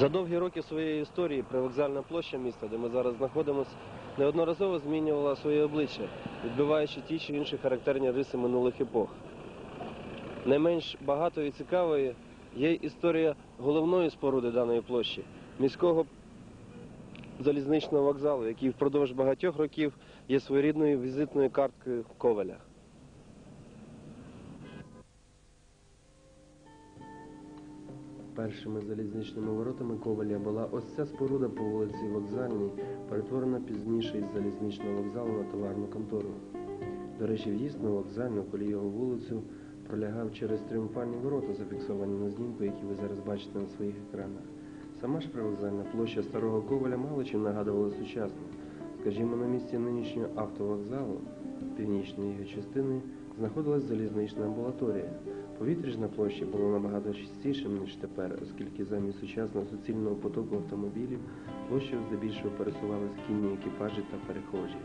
За довгі роки своєї історії привокзальна площа міста, де ми зараз знаходимося, неодноразово змінювала своє обличчя, відбиваючи ті чи інші характерні риси минулих епох. Не менш багатою і цікавою є історія головної споруди даної площі міського залізничного вокзалу, який впродовж багатьох років є своєрідною візитною карткою Коваля. Першими залізничними воротами Коваля була ось ця споруда по вулиці Вокзальній, перетворена пізніше із залізничного вокзалу на товарну контору. До речі, в'їзд на вокзальну колійову вулицю пролягав через тріумфальні ворота, зафіксовані на знімку, які ви зараз бачите на своїх екранах. Сама ж привокзальна площа старого Коваля мало чим нагадувала сучасну. Скажімо, на місці нинішнього автовокзалу, північної його частини, знаходилась залізнична амбулаторія. Повітря ж на площі було набагато чистішим, ніж тепер, оскільки замість сучасного суцільного потоку автомобілів площею здебільшого пересувались кінні екіпажі та перехожі.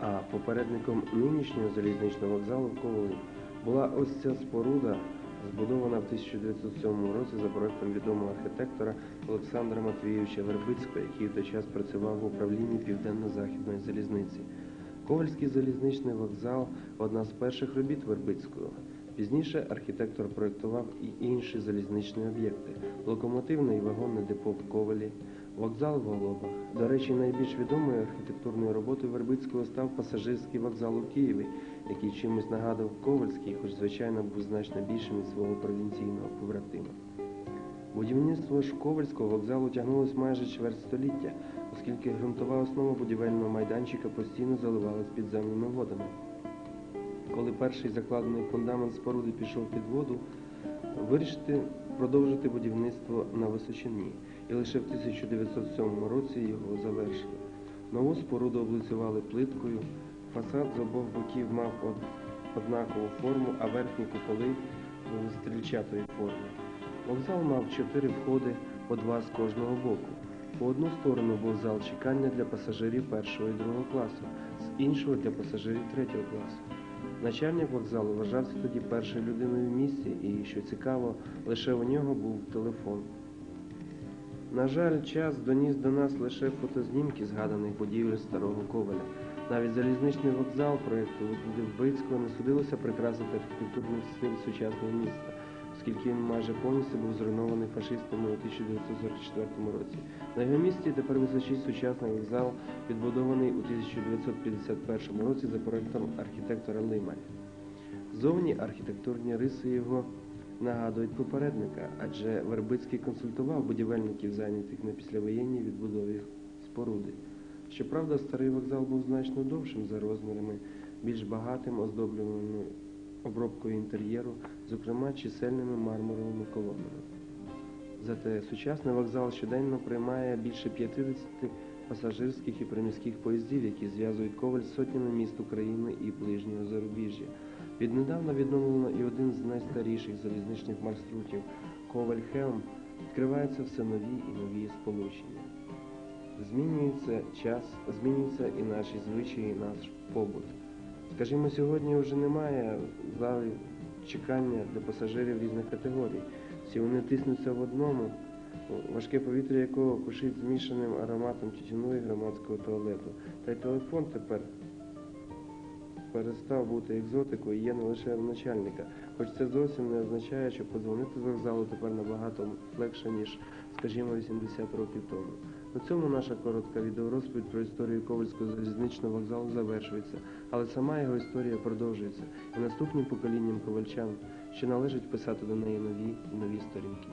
А попередником нинішнього залізничного вокзалу в Ковалі була ось ця споруда, збудована в 1907 році за проектом відомого архітектора Олександра Матвійовича Вербицького, який в той час працював в управлінні Південно-Західної залізниці. Ковальський залізничний вокзал одна з перших робіт Вербицького. Пізніше архітектор проєктував і інші залізничні об'єкти: локомотивне і вагонне депо в Ковалі, вокзал в Голобах. До речі, найбільш відомою архітектурною роботою Вербицького став пасажирський вокзал у Києві, який чимось нагадав Ковальський, хоч звичайно був значно більшим від свого провінційного побратима. Будівництво ж Ковальського вокзалу тягнулось майже чверть століття, оскільки ґрунтова основа будівельного майданчика постійно заливалась підземними водами. Коли перший закладений фундамент споруди пішов під воду, вирішити продовжити будівництво на Височині, і лише в 1907 році його завершили. Нову споруду облицювали плиткою, фасад з обох боків мав однакову форму, а верхні куполи були стрільчатої форми. Вокзал мав чотири входи, по два з кожного боку. По одну сторону був зал чекання для пасажирів першого і другого класу, з іншого для пасажирів третього класу. Начальник вокзалу вважався тоді першою людиною в місті, і, що цікаво, лише у нього був телефон. На жаль, час доніс до нас лише фотознімки згаданих будівель старого Коваля. Навіть залізничний вокзал проєкту Дивбицького не судилося прикрасити архітектурний стиль сучасного міста, оскільки він майже повністю був зруйнований фашистами у 1944 році. На його місці тепер височить сучасний вокзал, відбудований у 1951 році за проєктом архітектора Лиманя. Зовні архітектурні риси його нагадують попередника, адже Вербицький консультував будівельників, зайнятих на післявоєнній відбудові споруди. Щоправда, старий вокзал був значно довшим за розмірами, більш багатим, оздоблюваним обробкою інтер'єру, зокрема чисельними мармуровими колонами. Зате сучасний вокзал щоденно приймає більше 50 пасажирських і приміських поїздів, які зв'язують Коваль з сотнями міст України і ближнього зарубіжжя. Віднедавна відновлено і один з найстаріших залізничних маршрутів Коваль-Хелм. Відкриваються все нові і нові сполучення. Змінюється час, змінюються і наші звичаї, і наш побут. Скажімо, сьогодні вже немає зали чекання для пасажирів різних категорій. Всі вони тиснуться в одному, важке повітря якого кушить змішаним ароматом тютюну і громадського туалету. Та й телефон тепер перестав бути екзотикою і є не лише в начальника. Хоч це зовсім не означає, що подзвонити з вокзалу тепер набагато легше, ніж, скажімо, 80 років тому. На цьому наша коротка відеорозповідь про історію Ковальського залізничного вокзалу завершується, але сама його історія продовжується, і наступним поколінням ковальчан ще належить писати до неї нові і нові сторінки.